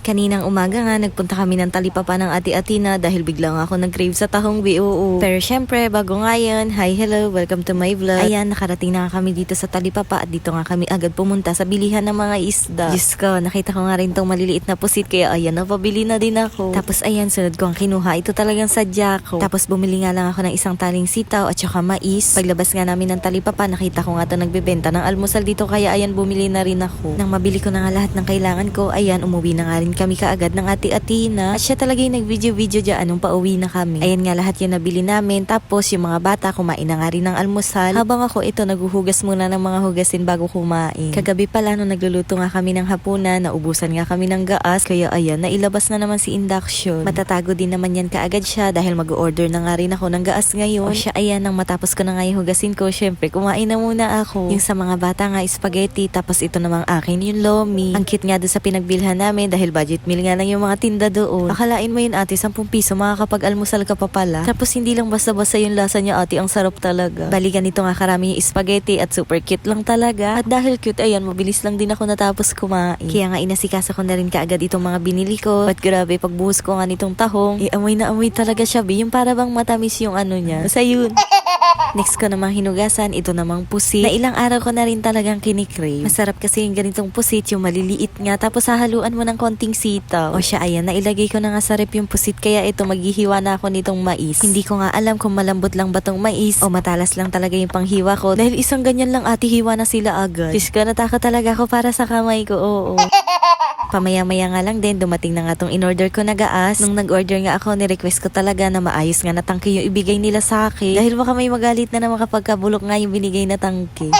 Kaninang umaga nga, nagpunta kami ng talipapa ng ati Atina dahil bigla nga ako nag-crave sa tahong BOO. Pero syempre, bago nga yan, hi, hello, welcome to my vlog. Ayan, nakarating na kami dito sa talipapa at dito nga kami agad pumunta sa bilihan ng mga isda. Diyos ko, nakita ko nga rin tong maliliit na pusit kaya ayan, napabili na din ako. Tapos ayan, sunod ko ang kinuha. Ito talagang sadya ko. Tapos bumili nga lang ako ng isang taling sitaw at saka mais. Paglabas nga namin ng talipapa, nakita ko nga to nagbebenta ng almusal dito kaya ayan, bumili na rin ako. Nang mabili ko na nga lahat ng kailangan ko, ayan, umuwi na nga rin kami kaagad ng ati Atina. At siya talaga yung nag-video-video dyan nung pauwi na kami. Ayan nga lahat yung nabili namin. Tapos yung mga bata kumain na nga rin ng almusal. Habang ako ito naghuhugas muna ng mga hugasin bago kumain. Kagabi pala nung nagluluto nga kami ng hapunan, naubusan nga kami ng gaas. Kaya ayan, nailabas na naman si induction. Matatago din naman yan kaagad siya dahil mag-order na nga rin ako ng gaas ngayon. O siya ayan, nang matapos ko na nga yung hugasin ko, syempre kumain na muna ako. Yung sa mga bata nga spaghetti, tapos ito namang akin yung lomi. Ang cute nga doon sa pinagbilhan namin dahil budget meal nga lang yung mga tinda doon. Akalain mo yun ate, 10 piso, makakapag-almusal ka pa pala. Tapos hindi lang basta-basta yung lasa niya ate, ang sarap talaga. Bali ganito nga karami yung spaghetti at super cute lang talaga. At dahil cute, ayan, mabilis lang din ako natapos kumain. Kaya nga inasikasa ko na rin kaagad itong mga binili ko. At grabe, pagbuhos ko nga nitong tahong, eh amoy na amoy talaga siya, Bi. Yung para bang matamis yung ano niya. Basta yun. Next ko namang hinugasan, ito namang pusit. Na ilang araw ko na rin talagang kinikrave. Masarap kasi yung ganitong pusit, yung maliliit nga. Tapos hahaluan mo ng konting sitaw. O siya, ayan, nailagay ko na nga sa rep yung pusit. Kaya ito, maghihiwa na ako nitong mais. Hindi ko nga alam kung malambot lang ba tong mais o matalas lang talaga yung panghiwa ko. Dahil isang ganyan lang ati hiwa na sila agad. Diyos ko, natakot talaga ako para sa kamay ko, oo. Pamaya-maya nga lang din, dumating na nga tong in-order ko na gaas. Nung nag-order nga ako, ni-request ko talaga na maayos nga na tangke yung ibigay nila sa akin. Dahil baka may magalit na naman kapag kabulok nga yung binigay na tangke.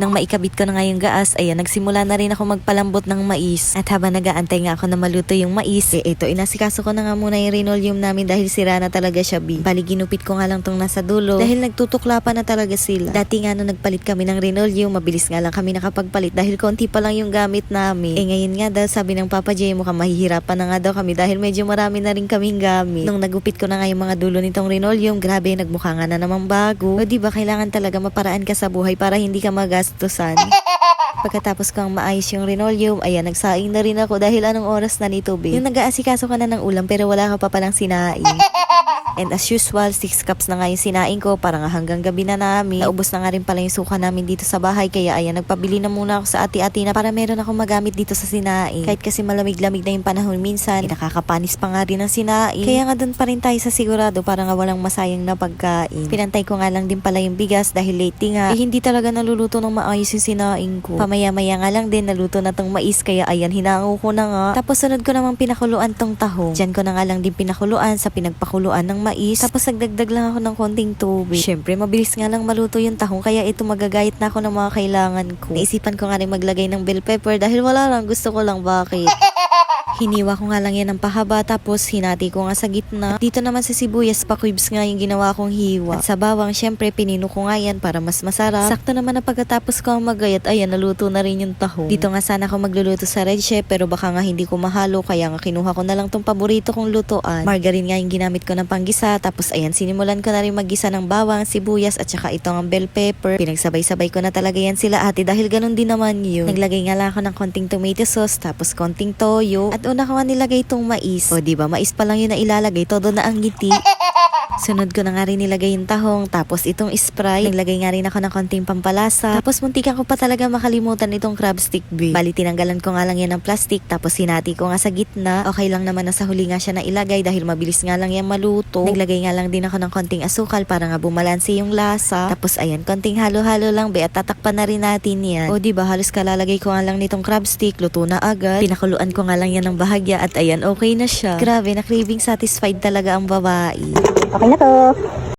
Nang maikabit ko na nga yung gaas, ayan, nagsimula na rin ako magpalambot ng mais. At habang nagaantay nga ako na maluto yung mais, eh ito, inasikaso ko na nga muna yung linoleum namin dahil sira na talaga siya, B. Bali, ginupit ko nga lang tong nasa dulo dahil nagtutukla pa na talaga sila. Dati nga nung nagpalit kami ng linoleum, mabilis nga lang kami nakapagpalit dahil konti pa lang yung gamit namin. Eh ngayon nga daw, sabi ng Papa J, mukhang mahihirapan na nga daw kami dahil medyo marami na rin kaming gamit. Nung nagupit ko na nga yung mga dulo nitong linoleum, grabe, nagmukha nga na namang bago. O di ba kailangan talaga maparaan ka sa buhay para hindi ka magastusan. Pagkatapos kang maayos yung linoleum, ayan, nagsaing na rin ako dahil anong oras na nito, babe. Yung nag-aasikaso ka na ng ulam pero wala ka pa palang sinaing. And as usual, 6 cups na nga yung sinaing ko para nga hanggang gabi na namin. Naubos na nga rin pala yung suka namin dito sa bahay kaya ayan, nagpabili na muna ako sa ati-ati na para meron akong magamit dito sa sinaing. Kahit kasi malamig-lamig na yung panahon minsan, eh, nakakapanis pa nga rin ang sinaing. Kaya nga doon pa rin tayo sa sigurado para nga walang masayang na pagkain. Pinantay ko nga lang din pala yung bigas dahil late nga. Eh hindi talaga naluluto ng maayos yung sinaing ko. Pamaya-maya nga lang din naluto na tong mais kaya ayan, hinango ko na nga. Tapos sunod ko namang pinakuluan tong tahong. Diyan ko na nga lang din pinakuluan sa pinagpakuluan ng mais. Tapos nagdagdag lang ako ng konting tubig. Syempre, mabilis nga lang maluto yung tahong kaya ito magagayat na ako ng mga kailangan ko. Naisipan ko nga rin maglagay ng bell pepper dahil wala lang, gusto ko lang bakit. Hiniwa ko nga lang yan ng pahaba tapos hinati ko nga sa gitna. Dito naman sa sibuyas pa cubes nga yung ginawa kong hiwa. At sa bawang syempre pinino ko nga yan para mas masarap. Sakto naman na pagkatapos ko ang magayat ayan naluto na rin yung tahong. Dito nga sana ako magluluto sa red chef pero baka nga hindi ko mahalo kaya nga kinuha ko na lang tong paborito kong lutuan. Margarine nga yung ginamit ko ng panggisa tapos ayan sinimulan ko na rin maggisa ng bawang, sibuyas at saka itong ang bell pepper. Pinagsabay-sabay ko na talaga yan sila ate dahil ganun din naman yun. Naglagay nga lang ako ng konting tomato sauce tapos konting toyo at una ko nilagay itong mais. O di ba mais pa lang yun na ilalagay, todo na ang ngiti. Sunod ko na nga rin nilagay yung tahong, tapos itong Sprite. Naglagay nga rin ako ng konting pampalasa. Tapos muntikan ko pa talaga makalimutan itong crab stick B. Bali tinanggalan ko nga lang yan ng plastic, tapos sinati ko nga sa gitna. Okay lang naman na sa huli nga siya na ilagay dahil mabilis nga lang yan maluto. Naglagay nga lang din ako ng konting asukal para nga bumalanse yung lasa. Tapos ayan, konting halo-halo lang be at tatakpan na rin natin yan. O di ba halos kalalagay ko nga lang nitong crab stick, luto na agad. Pinakuluan ko nga lang yan ng bahagya at ayan, okay na siya. Grabe, na craving satisfied talaga ang babae. Okay na to.